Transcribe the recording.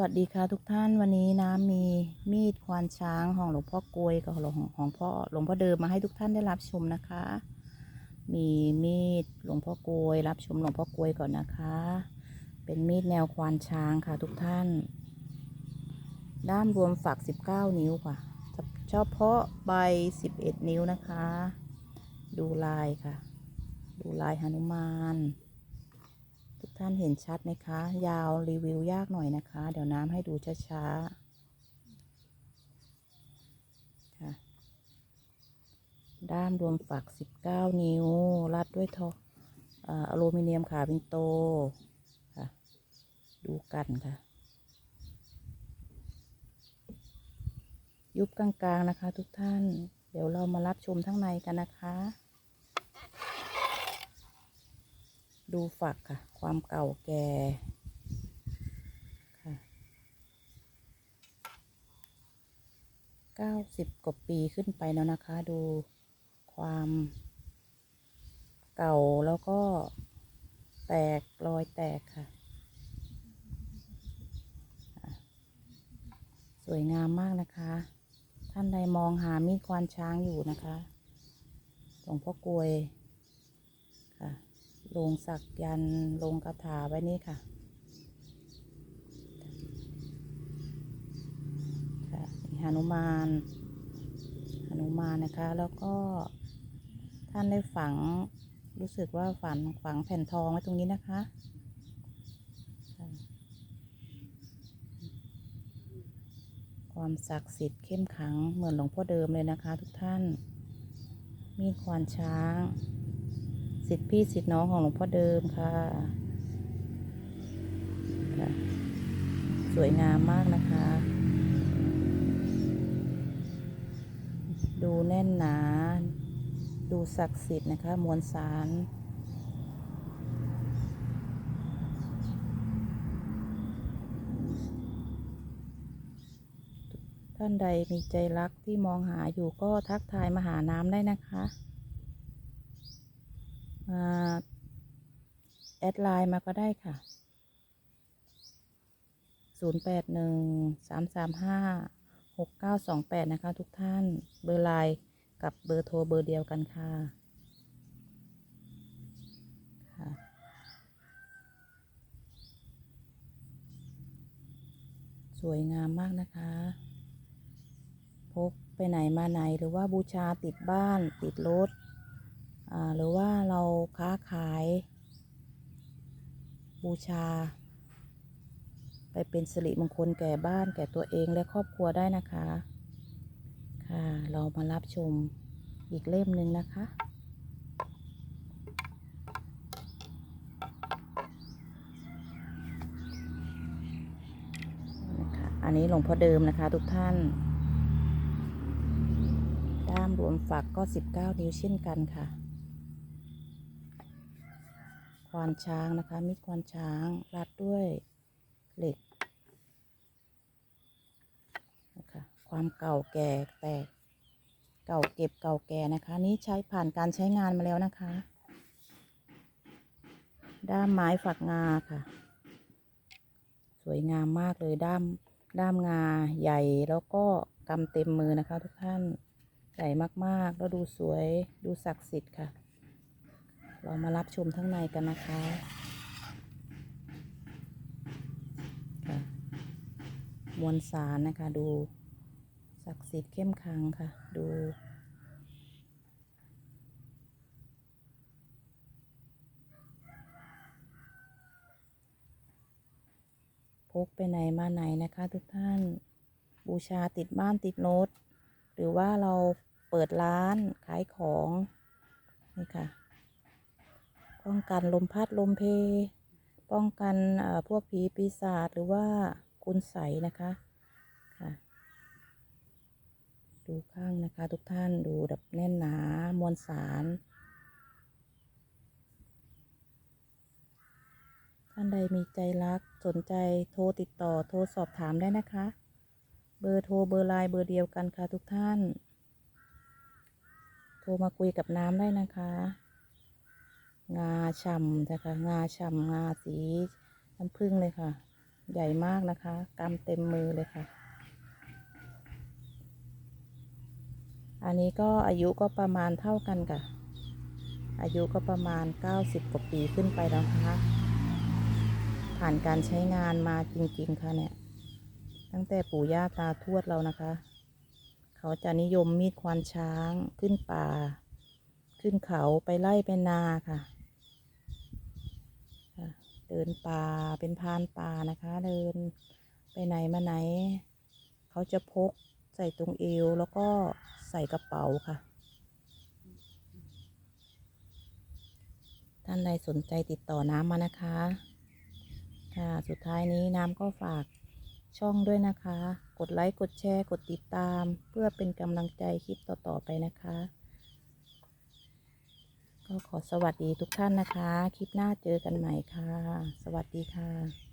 วัสดีค่ะทุกท่านวันนี้น้ำมีมีดควานช้างของหลวงพ่อกลวยกับหลวงของพ่อหลวงพ่อเดิมมาให้ทุกท่านได้รับชมนะคะ มีมีดหลวงพ่อกลวยรับชมหลวงพ่อกลวยก่อนนะคะ เป็นมีดแนวควานช้างค่ะทุกท่าน ด้ามรวมฝัก 19 นิ้วค่ะเฉพาะใบ 11 นิ้วนะคะ ดูลายค่ะ ดูลายหนุมาน ทุกท่านเห็นชัดไหมคะ ยาวรีวิวยากหน่อยนะคะ เดี๋ยวน้ำให้ดูช้าๆค่ะ ด้ามรวมฝัก 19 นิ้ว รัดด้วยทองเอ่ออลูมิเนียมขาเป็นโตค่ะ ดูกันค่ะ ยุบกลางๆนะคะทุกท่าน เดี๋ยวเรามารับชมทั้งในกันนะคะ ดูฝักค่ะ ความเก่าแก่ค่ะเก้าสิบกว่าปีขึ้นไปแล้วนะคะ ดูความเก่าแล้วก็แตกรอยแตกค่ะ สวยงามมากนะคะ ท่านใดมองหามีดควานช้างอยู่นะคะหลวงพ่อกลวย ลงสักยันต์ลงคาถาไว้นี่ค่ะค่ะหนุมานหนุมานนะคะ แล้วก็ท่านได้ฝังรู้สึกว่าฝันฝังแผ่นทองไว้ตรงนี้นะคะค่ะความศักดิ์สิทธิ์เข้มขังเหมือนหลวงพ่อเดิมเลยนะคะทุกท่าน มีดควานช้าง สิทธิพี่สิทธิน้องของหลวงพ่อเดิมค่ะ สวยงามมากนะคะ ดูแน่นหนา ดูศักดิ์สิทธิ์นะคะ มวลสารท่านใดมีใจรักที่มองหาอยู่ก็ทักทายมาหาน้ำได้นะคะ มาแอดไลน์มาก็ได้ค่ะ 0 8 1 3 3 5 6 9 2 8 นะคะ ทุกท่านเบอร์ไลน์กับเบอร์โทรเบอร์เดียวกันค่ะค่ะ สวยงามมากนะคะ พกไปไหนมาไหนหรือว่าบูชาติดบ้านติดรถ หรือว่าเราค้าขาย บูชา ไปเป็นสิริมงคลแก่บ้านแก่ตัวเองและครอบครัวได้นะคะ ค่ะ เรามารับชมอีกเล่มหนึ่งนะคะนะคะอันนี้หลวงพ่อเดิมนะคะทุกท่าน ด้ามรวมฝักก็ 19 นิ้วเช่นกันค่ะ ควานช้างนะคะ มีดควานช้างรัดด้วยเหล็กนะคะความเก่าแก่แตกเก่าเก็บเก่าแก่นะคะ นี้ใช้ผ่านการใช้งานมาแล้วนะคะ ด้ามไม้ฝักงาค่ะ สวยงามมากเลยด้ามด้ามงาใหญ่แล้วก็กำเต็มมือนะคะ ทุกท่านใหญ่มากๆ แล้วดูสวยดูศักดิ์สิทธิ์ค่ะ เรามารับชมทั้งในกันนะคะค่ะมวลสารนะคะ ดูศักดิ์สิทธิ์เข้มขังค่ะ ดูพกไปไหนมาไหนนะคะทุกท่านบูชาติดบ้านติดรถหรือว่าเราเปิดร้านขายของนี่ค่ะ ป้องกันลมพัดลมเพ ป้องกันเอ่อพวกผีปีศาจหรือว่าคุณใสยนะคะค่ะ ดูข้างนะคะ ทุกท่านดูแบบแน่นหนามวลสารท่านใดมีใจรักสนใจโทรติดต่อโทรสอบถามได้นะคะ เบอร์โทรเบอร์ไลน์เบอร์เดียวกันค่ะทุกท่าน โทรมาคุยกับน้ำได้นะคะ งาฉ่ำนะคะ งาฉ่ำงาสีน้ำผึ้งเลยค่ะ ใหญ่มากนะคะกำเต็มมือเลยค่ะ อันนี้ก็อายุก็ประมาณเท่ากันค่ะ อายุก็ประมาณ 90 กว่าปีขึ้นไปแล้วนะคะผ่านการใช้งานมาจริง ๆ ค่ะเนี่ย ตั้งแต่ปู่ย่าตาทวดเรานะคะ เขาจะนิยมมีดควานช้างขึ้นป่า ขึ้นเขาไปไล่ไปนาค่ะ เดินป่าเป็นพานป่านะคะ เดินไปไหนมาไหน เขาจะพกใส่ตรงเอวแล้วก็ใส่กระเป๋าค่ะ ท่านใดสนใจติดต่อน้ำมานะคะ ค่ะ สุดท้ายนี้น้ำก็ฝากช่องด้วยนะคะ กดไลค์ กดแชร์ กดติดตาม เพื่อเป็นกำลังใจคลิปต่อ ๆ ไปนะคะ ก็ขอสวัสดีทุกท่านนะคะ คลิปหน้าเจอกันใหม่ค่ะ สวัสดีค่ะ